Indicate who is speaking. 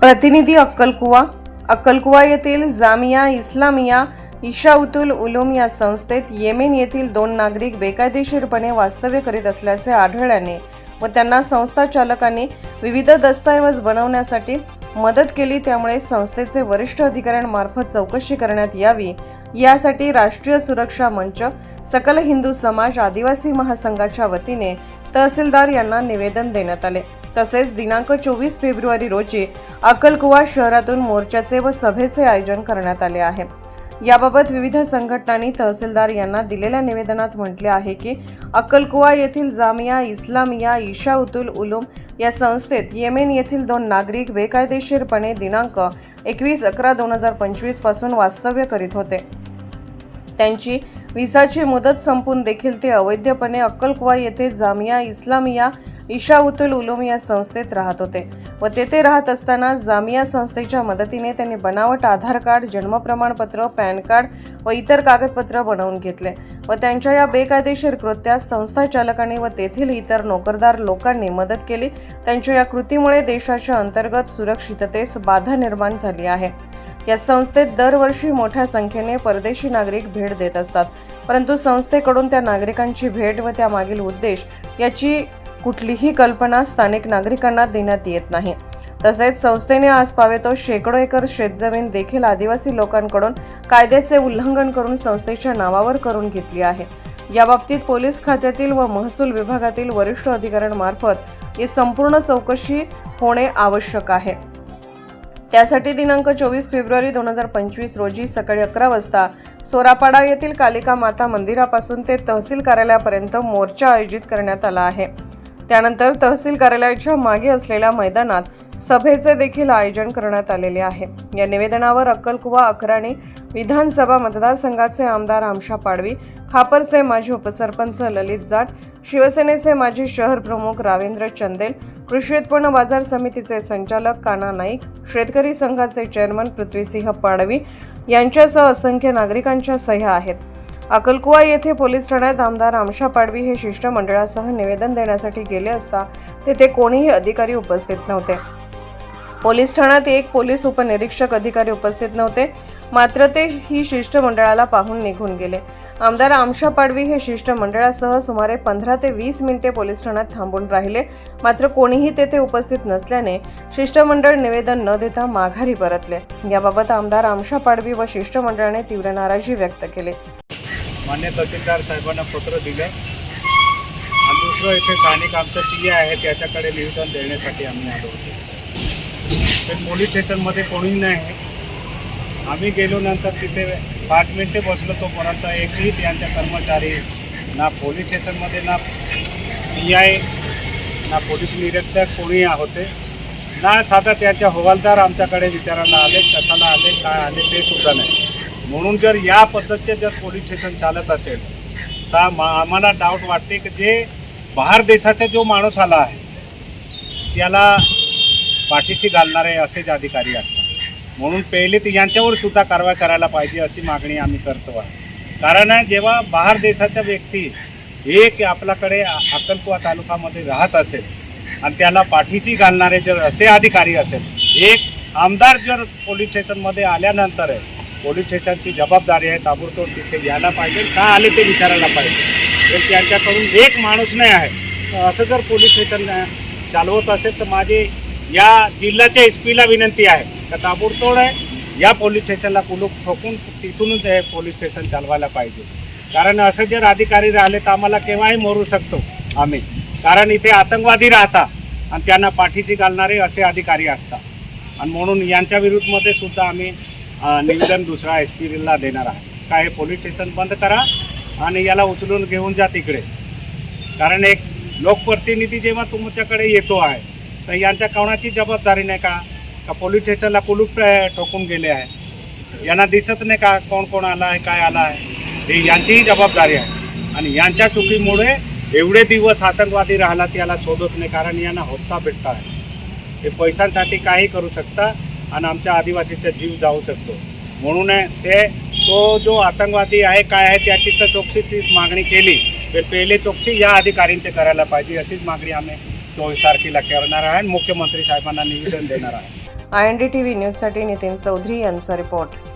Speaker 1: प्रतिनिधी अक्कलकुवा. अक्कलकुवा येथील जामिया इस्लामिया इशाउतुल उलूम या संस्थेत येमेन येथील दोन नागरिक बेकायदेशीरपणे वास्तव्य करीत असल्याचे आढळल्याने व त्यांना संस्था चालकांनी विविध दस्तऐवज बनवण्यासाठी मदत केली त्यामुळे संस्थेचे वरिष्ठ अधिकाऱ्यांमार्फत चौकशी करण्यात यावी. यासाठी राष्ट्रीय सुरक्षा मंच सकल हिंदू समाज आदिवासी महासंघाच्या वतीने तहसीलदार यांना निवेदन देण्यात आले. तसेच दिनांक चोवीस फेब्रुवारी रोजी अक्कलकुवा शहरातून मोर्चाचे व सभेचे आयोजन करण्यात आले आहे. याबाबत विविध संघटनांनी तहसीलदार यांना दिलेल्या निवेदनात म्हटले आहे की अक्कलकुवा येथील जामिया इस्लामिया इशाउतुल उलूम या संस्थेत येमेन येथील दोन नागरिक बेकायदेशीरपणे दिनांक एकवीस अकरा दोन हजार पंचवीसपासून वास्तव्य करीत होते. त्यांची विसाची मुदत संपून देखील ते अवैधपणे अक्कलकुवा येथे जामिया इस्लामिया इशाउतुल उलूम या संस्थेत राहत होते व तेथे राहत असताना जामिया संस्थेच्या मदतीने त्यांनी बनावट आधार कार्ड जन्म प्रमाणपत्र पॅन कार्ड व इतर कागदपत्र बनवून घेतले व त्यांच्या या बेकायदेशीर कृत्यास संस्था चालकांनी व तेथील इतर नोकरदार लोकांनी मदत केली. त्यांच्या या कृतीमुळे देशाच्या अंतर्गत सुरक्षिततेस बाधा निर्माण झाली आहे. या संस्थेत दरवर्षी मोठ्या संख्येने परदेशी नागरिक भेट देत असतात. परंतु संस्थेकडून त्या नागरिकांची भेट व त्यामागील उद्देश याची कुठलीही कल्पना स्थानिक नागरिकांना देण्यात येत नाही. तसेच संस्थेने आज पावेतो शेकडो एकर शेतजमीन देखील आदिवासी लोकांकडून कायद्याचे उल्लंघन करून संस्थेच्या नावावर करून घेतली आहे. याबाबतीत पोलीस खात्यातील व महसूल विभागातील वरिष्ठ अधिकाऱ्यांमार्फत ही संपूर्ण चौकशी होणे आवश्यक आहे. त्यासाठी दिनांक चोवीस फेब्रुवारी दोन हजार पंचवीस रोजी सकाळी अकरा वाजता सोरापाडा येथील कालिका माता मंदिरापासून ते तहसील कार्यालयापर्यंत मोर्चा आयोजित करण्यात आला आहे. त्यानंतर तहसील कार्यालयाच्या मागे असलेल्या मैदानात सभेचे देखील आयोजन करण्यात आलेले आहे. या निवेदनावर अक्कलकुवा अकराणी विधानसभा मतदारसंघाचे आमदार आमशा पाडवी खापरचे माजी उपसरपंच ललित जाट शिवसेनेचे माजी शहर प्रमुख रावेंद्र चंदेल कृषी उत्पन्न बाजार समितीचे संचालक काना नाईक शेतकरी संघाचे चेअरमन पृथ्वीसिंह पाडवी यांच्यासह असंख्य नागरिकांच्या सह्या आहेत. अकलकुवा येथे पोलीस ठाण्यात आमदार आमशा पाडवी हे शिष्टमंडळासह निवेदन देण्यासाठी गेले असता तेथे कोणीही अधिकारी उपस्थित नव्हते. पोलीस ठाण्यात एक पोलीस उपनिरीक्षक अधिकारी उपस्थित नव्हते. मात्र ते ही शिष्टमंडळाला पाहून निघून गेले. आमदार आमशा पाडवी हे शिष्टमंडळासह सुमारे पंधरा ते वीस मिनिटे पोलीस ठाण्यात थांबून राहिले. मात्र कोणीही तेथे उपस्थित नसल्याने शिष्टमंडळ निवेदन न देता माघारी परतले. याबाबत आमदार आमशा पाडवी व शिष्टमंडळाने तीव्र नाराजी व्यक्त केली.
Speaker 2: मान्य तहसीलदार साहेबांना पत्र दिले. आणि दुसरं इथे स्थानिक आमचं पी आहे त्याच्याकडे निवेदन देण्यासाठी आम्ही आलो होतो. ते पोलीस स्टेशनमध्ये कोणी नाही. आम्ही गेलो नंतर तिथे पाच मिनिटे बसलो तोपर्यंत एकही त्यांच्या कर्मचारी ना पोलीस स्टेशनमध्ये ना पी आय ना पोलीस निरीक्षक कोणी होते. ना साधा त्यांच्या हवालदार आमच्याकडे विचारायला आले कशाला आले काय आले ते सुद्धा नाही. म्हणून जर या पद्धतीचे जर पोलीस स्टेशन चालत असेल तर मा आम्हाला डाऊट वाटते की जे बाहेर देशाचा जो माणूस आला आहे त्याला पाठीशी घालणारे असेच अधिकारी असतात. म्हणून पहिले ते यांच्यावर सुद्धा कारवाई करायला पाहिजे अशी मागणी आम्ही करतो आहे. कारण जेव्हा बाहेर देशाचा व्यक्ती एक आपल्याकडे अक्कलकुवा तालुक्यामध्ये राहत असेल आणि त्याला पाठीशी घालणारे जर असे अधिकारी असेल एक आमदार जर पोलीस स्टेशनमध्ये आल्यानंतर आहे पोलीस स्टेशनची जबाबदारी आहे ताबडतोब तिथे यायला पाहिजे का आले ते विचारायला पाहिजे. तर त्यांच्याकडून एक माणूस नाही आहे. तर असं जर पोलीस स्टेशन चालवत असेल तर माझे या जिल्ह्याच्या एस पीला विनंती आहे. का ताबडतोड आहे. या पोलीस स्टेशनला कुलूप ठोकून तिथूनच हे पोलीस स्टेशन चालवायला पाहिजे. कारण असं जर अधिकारी राहिले तर आम्हाला केव्हाही मरू शकतो आम्ही. कारण इथे आतंकवादी राहतात आणि त्यांना पाठीशी घालणारे असे अधिकारी असतात. आणि म्हणून यांच्या विरुद्धमध्ये सुद्धा आम्ही निवेदन दुसरा एस पीला देणार आहे. का हे पोलीस स्टेशन बंद करा आणि याला उचलून घेऊन जा तिकडे. कारण एक लोकप्रतिनिधी जेव्हा तुमच्याकडे येतो आहे तर यांच्या कोणाची जबाबदारी नाही का? का पोलीस स्टेशनला कुलूप ठोकून गेले आहे? यांना दिसत नाही का कोण कोण आला आहे काय आला आहे? हे यांचीही जबाबदारी आहे. आणि यांच्या चुकीमुळे एवढे दिवस आतंकवादी राहिला त्याला शोधत नाही कारण यांना होता भेटता आहे. हे पैशांसाठी काही करू शकता आणि आमच्या आदिवासीचा जीव जाऊ शकतो. म्हणून आहे ते तो जो आतंकवादी आहे काय आहे त्याची तर चौकशीची मागणी केली. तर पहिले चौकशी या अधिकाऱ्यांचे करायला पाहिजे अशीच मागणी आम्ही चोवीस तारखेला करणार आहे आणि मुख्यमंत्री साहेबांना निवेदन देणार आहे.
Speaker 1: I N D T V न्यूजसाठी नितीन चौधरी यांचा रिपोर्ट.